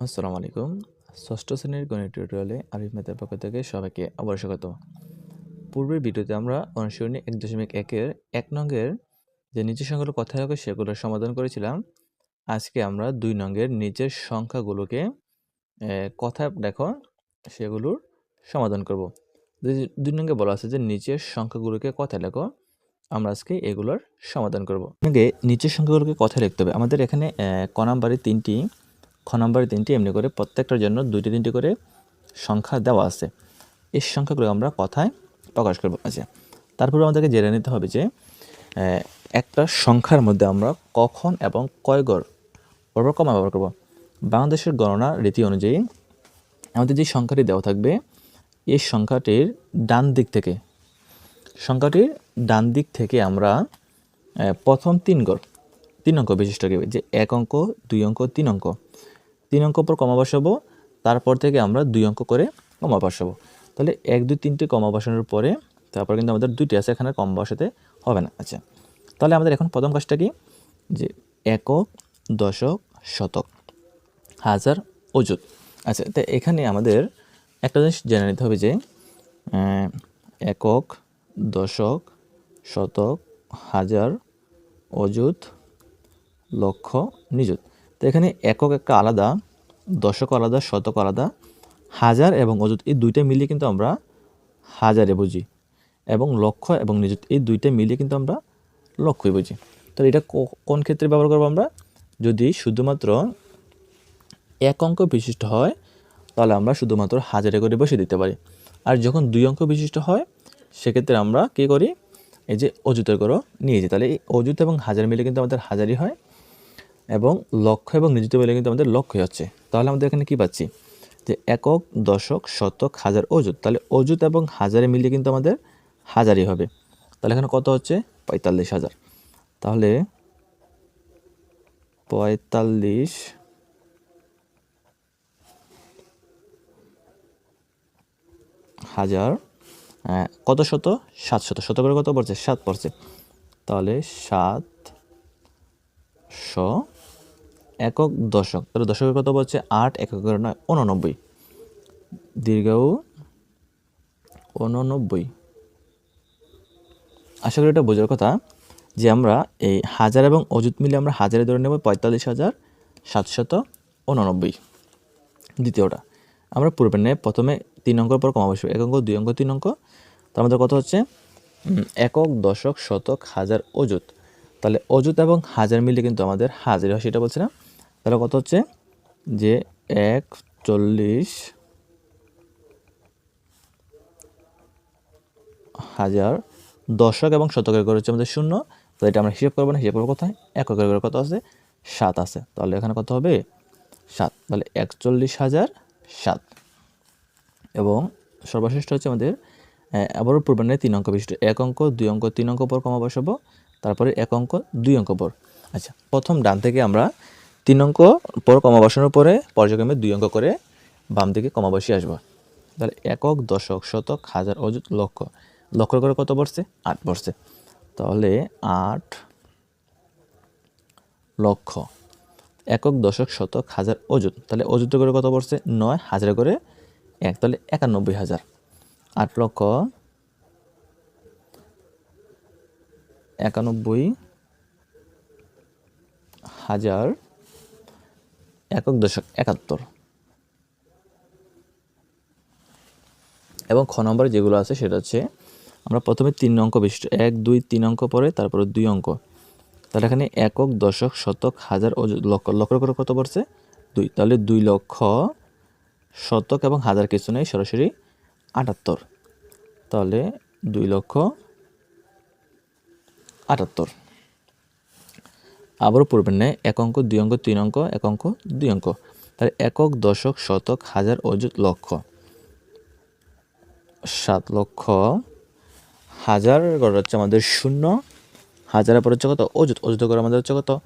আসসালামু আলাইকুম ষষ্ঠ শ্রেণির গণিত টিউটোরিয়ালে আরিফ মেথের পক্ষ থেকে সবাইকে আবার স্বাগত। পূর্বের ভিডিওতে আমরা অনুসরণী এক দশমিক একের এক নঙ্গের যে নিচের সংখ্যাগুলো কথায় হবে সেগুলোর সমাধান করেছিলাম। আজকে আমরা দুই নঙ্গের নিচের সংখ্যাগুলোকে কথা দেখো সেগুলোর সমাধান করব। দুই নঙ্গে বলা আছে যে নিচের সংখ্যাগুলোকে কথা লেখো, আমরা আজকে এগুলোর সমাধান করব। আগে নিচের সংখ্যাগুলোকে কথা লিখতে হবে। আমাদের এখানে ক নাম্বারে তিনটি খ নম্বরে তিনটি, এমনি করে প্রত্যেকটার জন্য দুইটি, তিনটি করে সংখ্যা দেওয়া আছে। এই সংখ্যাগুলো আমরা কথায় প্রকাশ করব। আচ্ছা তারপরে আমাদেরকে জেনে নিতে হবে যে একটা সংখ্যার মধ্যে আমরা কখন এবং কয় গড় বরাবর কমা ব্যবহার করব। বাংলাদেশের গণনা রীতি অনুযায়ী আমাদের যে সংখ্যাটি দেওয়া থাকবে, এই সংখ্যাটির ডান দিক থেকে, সংখ্যাটির ডান দিক থেকে আমরা প্রথম তিন গড়, তিন অঙ্ক বিশিষ্ট যে এক অঙ্ক, দুই অঙ্ক, তিন অঙ্ক তিন অঙ্ক পর কমা বসাবো, তারপর থেকে আমরা দুই অঙ্ক করে কমা বসাবো। তাহলে এক, দুই, তিনটে কমা বসানোর পরে তারপর কিন্তু আমাদের দুইটি আছে এখানে কম বসাতে হবে না। আচ্ছা তাহলে আমাদের এখন প্রথম কাজটা কি? যে একক, দশক, শতক, হাজার, অযুত। আচ্ছা তো এখানে আমাদের একটা জিনিস জেনে নিতে হবে যে একক, দশক, শতক, হাজার, অযুত, লক্ষ, নিযুত। তো এখানে একক একটা আলাদা, দশক আলাদা, শতক আলাদা, হাজার এবং অযুত এই দুইটা মিলিয়ে কিন্তু আমরা হাজারে বুঝি এবং লক্ষ এবং নিযুত এই দুইটা মিলিয়ে কিন্তু আমরা লক্ষই বুঝি। তাহলে এটা কোন ক্ষেত্রে ব্যবহার করব আমরা? যদি শুধুমাত্র এক অঙ্ক বিশিষ্ট হয়, তাহলে আমরা শুধুমাত্র হাজারে করে বসে দিতে পারি। আর যখন দুই অঙ্ক বিশিষ্ট হয়, সেক্ষেত্রে আমরা কী করি? এই যে অযুতের করো নিয়ে যাই। তাহলে এই অযুত এবং হাজার মিলে কিন্তু আমাদের হাজারই হয়। এবং লক্ষ এবং নিযুক্ত মিলে কিন্তু আমাদের লক্ষই হচ্ছে তাহলে আমাদের এখানে কি পাচ্ছি? যে একক, দশক, শতক, হাজার, অযুত। তাহলে অযুত এবং হাজারে মিলিয়ে কিন্তু আমাদের হাজারই হবে। তাহলে এখানে কত হচ্ছে? পঁয়তাল্লিশ হাজার। তাহলে পঁয়তাল্লিশ হাজার কত শত? সাত শত। শত করে কত পড়ছে? সাত পড়ছে। তাহলে সাত শ একক দশক। তাহলে দশকের কত বলছে আট এককের নয় উননব্বই দীর্ঘ উননব্বই আশা করি এটা বোঝার কথা যে আমরা এই হাজার এবং অযুত মিলে আমরা হাজারে ধরে নেব পঁয়তাল্লিশ হাজার সাতশত উননব্বই দ্বিতীয়টা, আমরা পূর্বে নেয় প্রথমে তিন অঙ্কের পর কমা বসবে এক অঙ্ক, দুই অঙ্ক, তিন অঙ্ক। তার মধ্যে কত হচ্ছে একক দশক শতক হাজার অযুত। তাহলে অযুত এবং হাজার মিলে কিন্তু আমাদের হাজার হয়, সেটা বলছি না তাহলে কত হচ্ছে? যে এক, চল্লিশ, হাজার দশক এবং শতকের করে হচ্ছে আমাদের শূন্য। তো এটা আমরা হিসেব করব না, হিসেব করব কোথায়? এককের করে কত আছে? সাত আছে। তাহলে এখানে কত হবে? সাত। তাহলে একচল্লিশ হাজার সাত। এবং সর্বশ্রেষ্ঠ হচ্ছে আমাদের আবারও পূর্বান্নে তিন অঙ্ক বিশিষ্ট। এক অঙ্ক, দুই অঙ্ক, তিন অঙ্ক পর কমা বসাবো। তারপরে এক অঙ্ক, দুই অঙ্ক পর। আচ্ছা প্রথম ডান থেকে আমরা তিন অঙ্ক পর কমা বসানোর পরে পর্যায়ক্রমে দুই অঙ্ক করে বাম দিকে কমা বসিয়ে আসব। তাহলে একক, দশক, শতক, হাজার, অযুত, লক্ষ। লক্ষ করে কত পড়ছে আট পড়ছে তাহলে আট লক্ষ। একক, দশক, শতক, হাজার, অযুত। তাহলে অযুত করে কত পড়ছে নয়, হাজার করে এক। তাহলে একানব্বই হাজার। আট লক্ষ একানব্বই হাজার একক দশক একাত্তর। এবং খ নম্বরে যেগুলো আছে সেটা হচ্ছে, আমরা প্রথমে তিন অঙ্ক বিশিষ্ট, এক, দুই, তিন অঙ্ক পরে তারপরে দুই অঙ্ক। তাহলে এখানে একক, দশক, শতক, হাজার ও লক্ষ লক্ষ করে কত পড়ছে? দুই। তাহলে দুই লক্ষ, শতক এবং হাজার কিছু নেই, সরাসরি আটাত্তর। তাহলে দুই লক্ষ আটাত্তর। আবারও পড়বেন না, এক অঙ্ক, দুই অঙ্ক, তিন অঙ্ক, এক অঙ্ক, দুই অঙ্ক। তাহলে একক, দশক, শতক, হাজার অযুত লক্ষ। সাত লক্ষ, হাজার গড় হচ্ছে আমাদের শূন্য হাজারের পর হচ্ছে কত? অযুত। অযুত করে আমাদের হচ্ছে কত?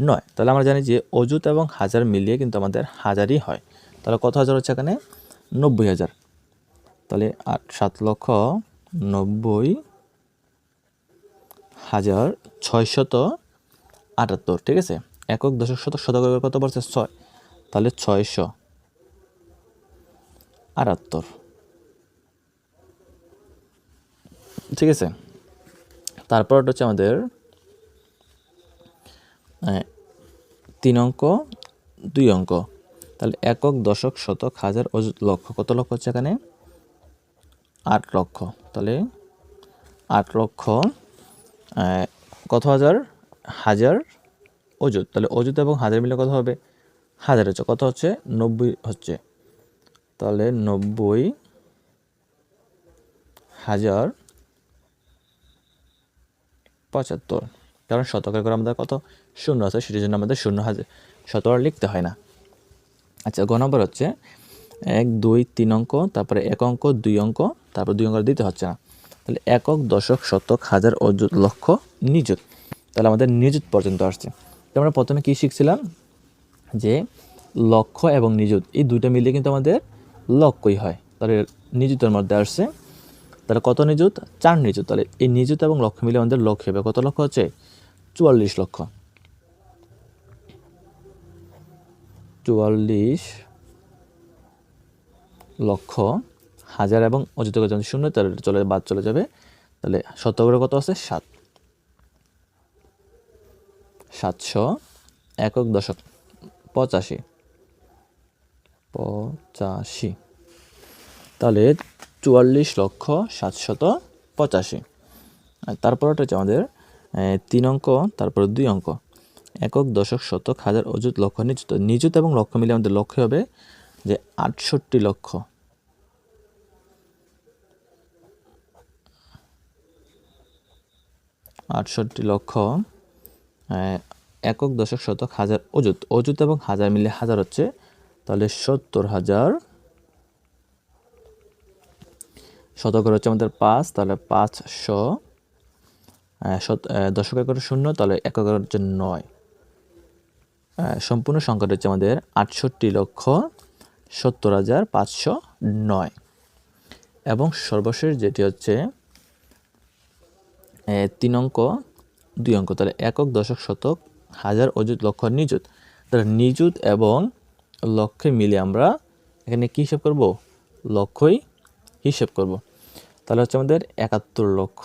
নয়। তাহলে আমরা জানি যে অযুত এবং হাজার মিলিয়ে কিন্তু আমাদের হাজারই হয়। তাহলে কত হাজার হচ্ছে এখানে? নব্বই হাজার। তাহলে আট, সাত লক্ষ, নব্বই হাজার, ছয়শত আটাত্তর, ঠিক আছে? একক দশক শতক শতক কত পড়ছে ছয়। তাহলে ছয়শো আটাত্তর। ঠিক আছে? তারপর হচ্ছে আমাদের তিন অঙ্ক, দুই অঙ্ক। তাহলে একক দশক শতক হাজার লক্ষ। কত লক্ষ হচ্ছে এখানে? আট লক্ষ। তাহলে আট লক্ষ কত হাজার? হাজার অযুত। তাহলে অযুত এবং হাজার মিলে কত হবে? হাজার হচ্ছে, কত হচ্ছে? নব্বই হচ্ছে। তাহলে নব্বই হাজার পঁচাত্তর। কারণ শতকের করে আমাদের কত? শূন্য আছে, সেটির জন্য আমাদের শূন্য হাজার। শত আর লিখতে হয় না। আচ্ছা গ নম্বর হচ্ছে, এক, দুই, তিন অঙ্ক, তারপরে এক অঙ্ক, দুই অঙ্ক, তারপর দুই অঙ্ক দিতে হচ্ছে না। তাহলে একক, দশক, শতক, হাজার, অযুত, লক্ষ, নিযুত। তাহলে আমাদের নিযুত পর্যন্ত আসছে। তো আমরা প্রথমে কী শিখছিলাম? যে লক্ষ্য এবং নিযুত, এই দুইটা মিলিয়ে কিন্তু আমাদের লক্ষ্যই হয়। তাহলে নিযুতের মধ্যে আসছে, তাহলে কত নিযুত? চার নিযুত। তাহলে এই নিযুত এবং লক্ষ্য মিলে আমাদের লক্ষ্য হবে। কত লক্ষ্য হচ্ছে? চুয়াল্লিশ লক্ষ। চুয়াল্লিশ লক্ষ, হাজার এবং অযুত শূন্য তাহলে চলে বাদ চলে যাবে, তাহলে শতকরা কত আছে? সাত। সাতশো একক দশক পঁচাশি। পঁচাশি। তাহলে চুয়াল্লিশ লক্ষ সাতশত পঁচাশি। তারপর ওটা হচ্ছে আমাদের তিন অঙ্ক, তারপর দুই অঙ্ক। একক দশক শতক হাজার অযুত লক্ষ নিযুত। নিযুত এবং লক্ষ মিলে আমাদের লক্ষ্য হবে যে আটষট্টি লক্ষ। আটষট্টি লক্ষ একক দশক শতক হাজার অযুত অযুত এবং হাজার মিলে হাজার হচ্ছে তাহলে সত্তর হাজার শতকর হচ্ছে আমাদের পাঁচ তাহলে পাঁচশো আহ, শত আহ, দশকের করে শূন্য তাহলে এককের হচ্ছে নয়। সম্পূর্ণ সংখ্যাটা হচ্ছে আমাদের আটষট্টি লক্ষ সত্তর হাজার পাঁচশো নয়। এবং সর্বশেষ যেটি হচ্ছে তিন অঙ্ক দুই অঙ্ক, তাহলে একক, দশক, শতক, হাজার অযুত, লক্ষ, নিযুত। তাহলে নিযুত এবং লক্ষ্যে মিলে আমরা এখানে কী হিসাব করব? লক্ষ্যই হিসেব করব। তাহলে হচ্ছে আমাদের একাত্তর লক্ষ।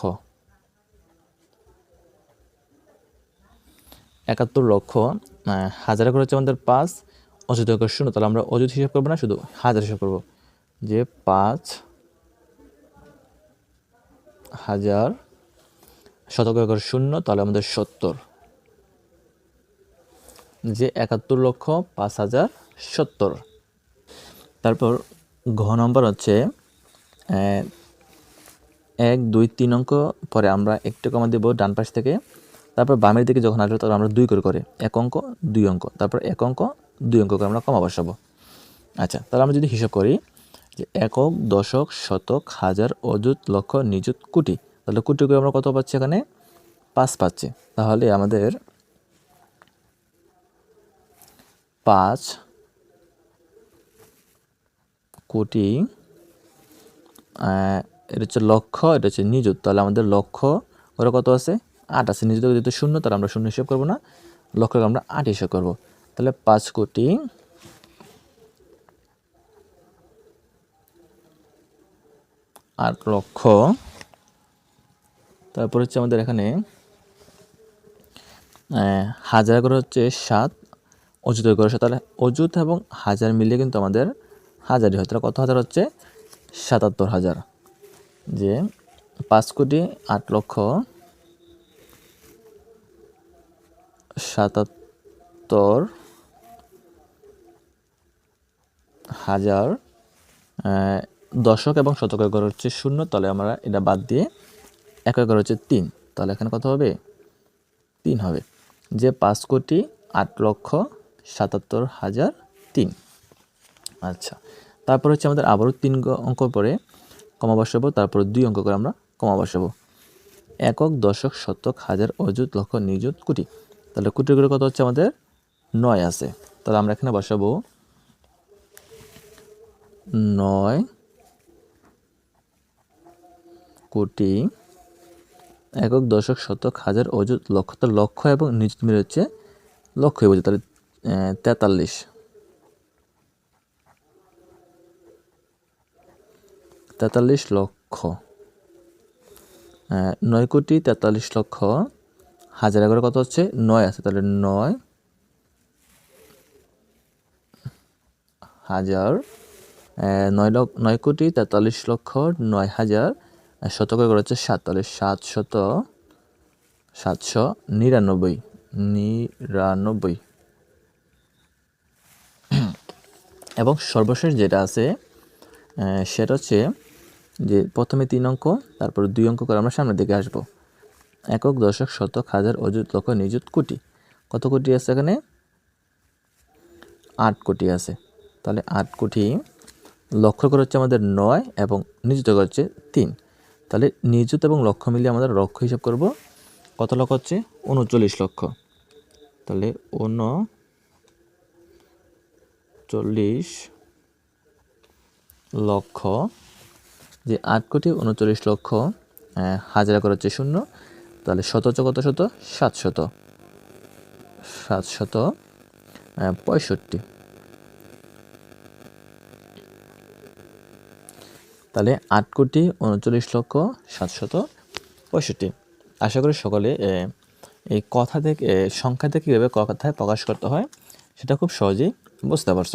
একাত্তর লক্ষ হাজার করে হচ্ছে আমাদের পাঁচ, অযুত করে শূন্য, তাহলে আমরা অযুত হিসাব করব না, শুধু হাজার হিসাব করব। যে পাঁচ, হাজার শতক একর শূন্য, তাহলে আমাদের সত্তর। যে একাত্তর লক্ষ পাঁচ হাজার সত্তর। তারপর ঘ নম্বর হচ্ছে এক, দুই, তিন অঙ্ক, পরে আমরা একটু কমা দেবো ডান পাশ থেকে। তারপর বামের দিকে যখন আসবে তখন আমরা দুই করে করে, এক অঙ্ক, দুই অঙ্ক। তারপর এক অঙ্ক, দুই অঙ্ক করে আমরা কমা বসাবো। আচ্ছা তাহলে আমরা যদি হিসাব করি যে একক, দশক, শতক, হাজার, অযুত, লক্ষ, নিযুত, কোটি। তাহলে কোটি করে আমরা কত পাচ্ছি এখানে? পাঁচ পাচ্ছি। তাহলে আমাদের পাঁচ কোটি এটা হচ্ছে লক্ষ, এটা হচ্ছে নিযুত। তাহলে আমাদের লক্ষ্য ওরা কত আছে? আট আছে। নিযুত যেহেতু শূন্য, তাহলে আমরা শূন্য হিসাব করব না। লক্ষ্যকে আমরা আট হিসাব করব। তাহলে পাঁচ কোটি, আট লক্ষ তারপর হচ্ছে আমাদের এখানে হাজার করে হচ্ছে সাত, অযুত করে সাত, তাহলে অযুত এবং হাজার মিলিয়ে কিন্তু আমাদের হাজারই হয়। তাহলে কত হাজার হচ্ছে? সাতাত্তর হাজার। যে পাঁচ কোটি আট লক্ষ সাতাত্তর হাজার দশক এবং শতক একর হচ্ছে শূন্য। তাহলে আমরা এটা বাদ দিয়ে এক একর হচ্ছে তিন। তাহলে এখানে কত হবে? তিন হবে। যে পাঁচ কোটি আট লক্ষ সাতাত্তর হাজার তিন। আচ্ছা তারপর হচ্ছে আমাদের আবারও তিন অঙ্ক পরে কমা বসাবো, তারপর দুই অঙ্ক করে আমরা কমা বসাবো। একক, দশক, শতক, হাজার, অযুত, লক্ষ, নিযুত, কোটি। তাহলে কোটি করে কত হচ্ছে আমাদের? নয় আছে। তাহলে আমরা এখানে বসাবো নয় কোটি একক দশক শতক হাজার অযুত লক্ষ তো লক্ষ এবং নিযুত মিলে হচ্ছে লক্ষ্যই বোঝে তাহলে তেতাল্লিশ। তেতাল্লিশ লক্ষ। নয় কোটি তেতাল্লিশ লক্ষ হাজার এগারো কত হচ্ছে? নয় আছে, তাহলে নয় হাজার নয় লক্ষ, নয় কোটি তেতাল্লিশ লক্ষ নয় হাজার শতক করে হচ্ছে সাত, তাহলে সাত শত সাতশো নিরানব্বই নিরানব্বই। এবং সর্বশেষ যেটা আছে সেটা হচ্ছে যে প্রথমে তিন অঙ্ক, তারপর দুই অঙ্ক করে আমরা সামনের দিকে আসব। একক, দশক, শতক, হাজার, অযুত, লক্ষ, নিযুত, কোটি। কত কোটি আছে এখানে? আট কোটি আছে। তাহলে আট কোটি লক্ষ্য করে হচ্ছে আমাদের নয় এবং নিযুত করে হচ্ছে তিন। তাহলে নিযুত এবং লক্ষ মিলিয়ে আমাদের লক্ষ হিসাব করব। কত লক্ষ হচ্ছে? উনচল্লিশ লক্ষ। তাহলে উন চল্লিশ লক্ষ, যে আট কোটি উনচল্লিশ লক্ষ হাজার করে হচ্ছে শূন্য। তাহলে শত হচ্ছে কত শত? সাতশত। সাতশত পঁয়ষট্টি। তাহলে আট কোটি উনচল্লিশ লক্ষ সাতশত পঁয়ষট্টি। আশা করি সকলে এই কথা থেকে সংখ্যা থেকে কীভাবে কথায় প্রকাশ করতে হয়, সেটা খুব সহজেই বুঝতে পারছ।